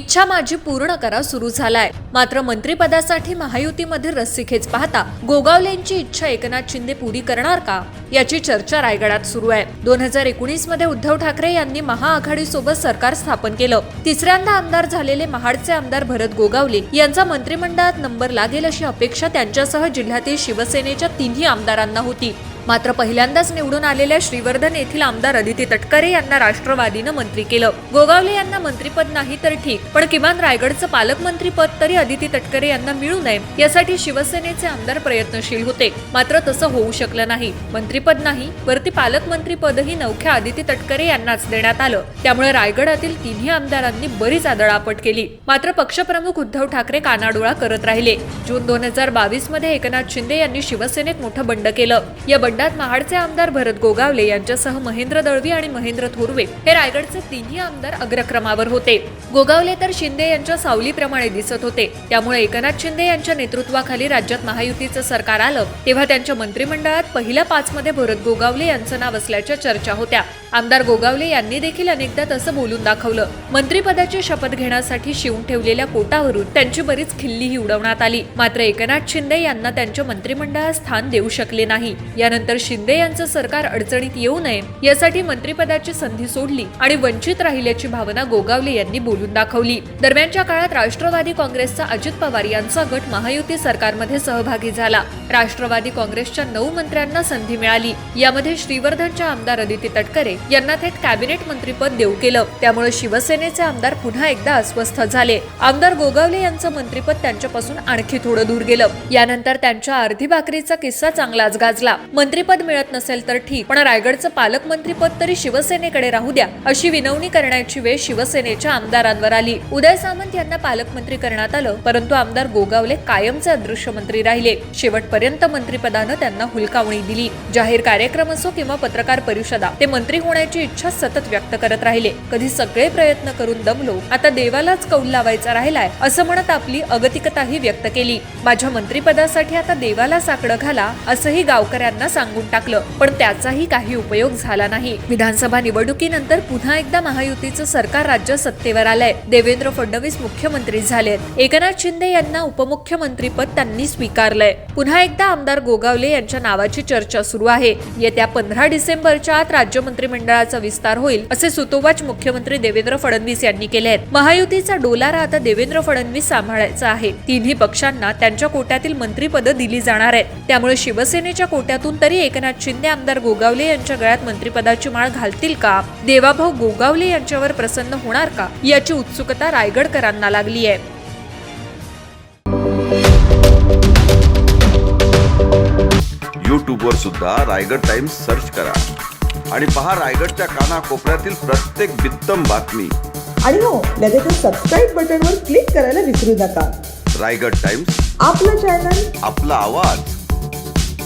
इच्छा माझी पूर्ण करा सुरू झालाय. मात्र मंत्रिपदासाठी महायुतीमध्ये रस्सीखेच पाहता गोगावलेंची इच्छा एकनाथ शिंदे पुरी करणार का? याची चर्चा रायगडात सुरू आहे. दोन हजार एकोणीसमध्ये उद्धव ठाकरे यांनी महाआघाडी सोबत सरकार स्थापन केलं. तिसऱ्यांदा आमदार झालेले महाडचे आमदार भरत गोगावले यांचा मंत्रिमंडळात नंबर लागेल अशी अपेक्षा त्यांच्यासह जिल्ह्यातील शिवसेनेच्या तिन्ही आमदारांना होती. मात्र पहिल्यांदाच निवडून आलेल्या श्रीवर्धन येथील आमदार अदिती तटकरे यांना राष्ट्रवादीनं मंत्री केलं. गोगावले यांना मंत्रीपद नाही तर ठीक पण किमान रायगडचं पालकमंत्रीपद तरी अदिती तटकरे यांना मिळू नये यासाठी शिवसेनेचे आमदार प्रयत्नशील होते. मात्र तसं होऊ शकलं नाही. मंत्रीपद नाही वरती पालकमंत्रीपदही नवख्या अदिती तटकरे यांनाच देण्यात आलं. त्यामुळे रायगडातील तिन्ही आमदारांनी बरीच आदळापट केली. मात्र पक्षप्रमुख उद्धव ठाकरे कानाडोळा करत राहिले. जून दोन हजार बावीसमध्ये एकनाथ शिंदे यांनी शिवसेनेत मोठं बंड केलं. या बंड बंडात महाडचे आमदार भरत गोगावले यांच्यासह महेंद्र दळवी आणि महेंद्र थोरवे हे रायगडचे तिन्ही आमदार अग्रक्रमावर होते. गोगावले तर शिंदे यांच्या सावलीप्रमाणे दिसत होते. त्यामुळे एकनाथ शिंदे यांच्या नेतृत्वाखाली राज्यात महायुतीचं सरकार आलं. तेव्हा त्यांच्या मंत्रिमंडळात पहिल्या पाच मध्ये भरत गोगावले यांचं नाव असल्याच्या चर्चा होत्या. आमदार गोगावले यांनी देखील अनेकदा तसं बोलून दाखवलं. मंत्रिपदाची शपथ घेण्यासाठी शिवून ठेवलेल्या कोटावरून त्यांची बरीच खिल्लीही उडवण्यात आली. मात्र एकनाथ शिंदे यांना त्यांच्या मंत्रिमंडळात स्थान देऊ शकले नाही. यानंतर शिंदे यांचं सरकार अडचणीत येऊ नये यासाठी मंत्रिपदाची संधी सोडली आणि वंचित राहिल्याची भावना गोगावले यांनी बोलून दाखवली. दरम्यानच्या काळात राष्ट्रवादी काँग्रेसचा अजित पवार यांचा गट महायुती सरकारमध्ये सहभागी झाला. राष्ट्रवादी काँग्रेसच्या नऊ मंत्र्यांना संधी मिळाली. यामध्ये श्रीवर्धनच्या आमदार अदिती तटकरे यांना थेट कॅबिनेट मंत्रीपद देऊ केलं. त्यामुळे शिवसेनेचे आमदार पुन्हा एकदा अस्वस्थ झाले. आमदार गोगावले यांचं मंत्रीपद त्यांच्यापासून आणखी थोडं दूर गेलं. यानंतर त्यांच्या अर्धी भाकरीचा किस्सा चांगलाच गाजला. मंत्रीपद मिळत नसेल तर ठीक पण रायगडचं पालकमंत्रीपद तरी शिवसेनेकडे राहू द्या अशी विनवणी करण्याची वेळ शिवसेनेच्या आमदारांवर आली. उदय सामंत यांना पालकमंत्री करण्यात आलं परंतु आमदार गोगावले कायमचे अदृश्य मंत्री राहिले. शेवटपर्यंत मंत्रीपदानं त्यांना हुलकावणी दिली. जाहीर कार्यक्रम असो किंवा पत्रकार परिषदा ते मंत्री होण्याची इच्छा सतत व्यक्त करत राहिले. कधी सगळे प्रयत्न करून दमलो आता देवालाच कौल लावायचा राहिलाय असं म्हणत आपली अगतिकताही व्यक्त केली. माझ्या मंत्रीपदासाठी आता देवाला साकडं घाला असंही गावकऱ्यांना सांगून टाकलं पण त्याचाही काही उपयोग झाला नाही. विधानसभा निवडणुकीनंतर पुन्हा एकदा महायुतीचं सरकार राज्य सत्तेवर आलंय. देवेंद्र फडणवीस मुख्यमंत्री झालेत. एकनाथ शिंदे यांना उपमुख्यमंत्रीपद त्यांनी स्वीकारलंय. पुन्हा एकदा आमदार गोगावले यांच्या नावाची चर्चा सुरू आहे. येत्या पंधरा डिसेंबरच्या आत राज्य मंत्रिमंडळाचा विस्तार होईल असे सुतोवाच मुख्यमंत्री देवेंद्र फडणवीस यांनी केले आहेत महायुतीचा डोलारा आता देवेंद्र फडणवीस सांभाळायचा आहे. तिन्ही पक्षांना त्यांच्या कोट्यातील मंत्रीपद दिली जाणार आहेत. त्यामुळे शिवसेनेच्या कोट्यातून तरी एकनाथ शिंदे आमदार गोगावले यांच्या गळ्यात मंत्रिपदाची माळ घालतील का? देवाभाऊ गोगावले यांच्यावर प्रसन्न होणार का? याची उत्सुकता रायगडकरांना लागली आहे. यूट्यूबवर सुद्धा रायगड टाइम्स सर्च करा आणि पहा रायगडच्या कानाकोपऱ्यातील प्रत्येक बित्तम बातमी. आणि हो लगेचच सबस्क्राईब बटनवर क्लिक करायला विसरू नका. रायगड टाइम्स. आपलं चॅनल आपला आवाज.